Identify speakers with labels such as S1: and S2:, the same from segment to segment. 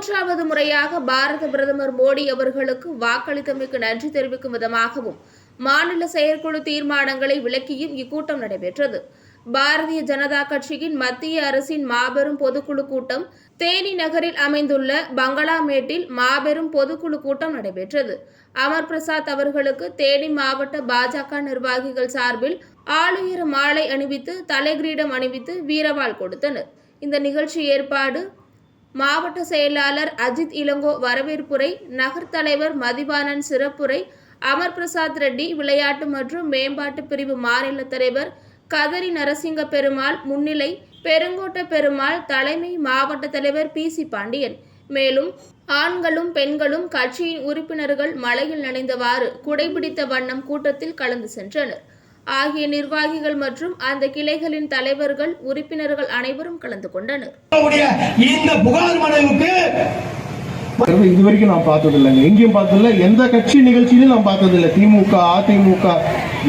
S1: மூன்றாவது முறையாக பாரத பிரதமர் மோடி அவர்களுக்கு வாக்களித்தமைக்கு நன்றி தெரிவிக்கும் விதமாகவும் மாநில செயற்குழு தீர்மானங்களை விளக்கியும் இக்கூட்டம் நடைபெற்றது. பாரதிய ஜனதா கட்சியின் மத்திய அரசின் மாபெரும் பொதுக்குழு கூட்டம் தேனி நகரில் அமைந்துள்ள பங்களாமேட்டில் மாபெரும் பொதுக்குழு கூட்டம் நடைபெற்றது. அமர் பிரசாத் அவர்களுக்கு தேனி மாவட்ட பாஜக நிர்வாகிகள் சார்பில் ஆளுயர மாலை அணிவித்து தலைகிரீடம் அணிவித்து வீரவாள் கொடுத்தனர். இந்த நிகழ்ச்சி ஏற்பாடு மாவட்ட செயலாளர் அஜித் இளங்கோ வரவேற்புரை நகர் தலைவர் மதிவாணன் சிறப்புரை அமர் பிரசாத் ரெட்டி விளையாட்டு மற்றும் மேம்பாட்டு பிரிவு மாநில தலைவர் கதரி நரசிங்க பெருமாள் முன்னிலை பெருங்கோட்ட பெருமாள் தலைமை மாவட்ட தலைவர் பி சி பாண்டியன். மேலும் ஆண்களும் பெண்களும் கட்சியின் உறுப்பினர்கள் மலையில் நனைந்தவாறு குடைபிடித்த வண்ணம் கூட்டத்தில் கலந்து சென்றனர். ஆகிய நிர்வாகிகள் மற்றும் அந்த கிளைகளின் தலைவர்கள் உறுப்பினர்கள் அனைவரும் கலந்து கொண்டனர்.
S2: இந்த புகார் மனுவுக்கு
S3: இது வரைக்கும் நான் பார்த்தது இல்லைங்க எங்கேயும் பார்த்ததில்ல. எந்த கட்சி நிகழ்ச்சியிலும் நான் பார்த்ததில்ல. திமுக அதிமுக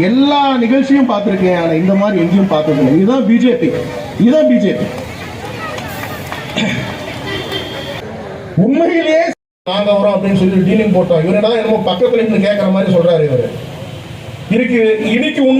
S3: எல்லா நிகழ்ச்சியும் பார்த்துருக்கேன். ஆனால் இந்த மாதிரி எங்கேயும் பார்த்ததில்லை. இதுதான் பிஜேபி. இதுதான் பிஜேபி. உண்மையிலேயே நாங்க வரோம் அப்படின்னு சொல்லி டீலிங் போட்டோம். இவர் என்னதான் என்னமோ பக்கத்துல இருந்து கேட்கற மாதிரி சொல்றாரு இவரு. இருக்கு இன்னைக்கு உண்மை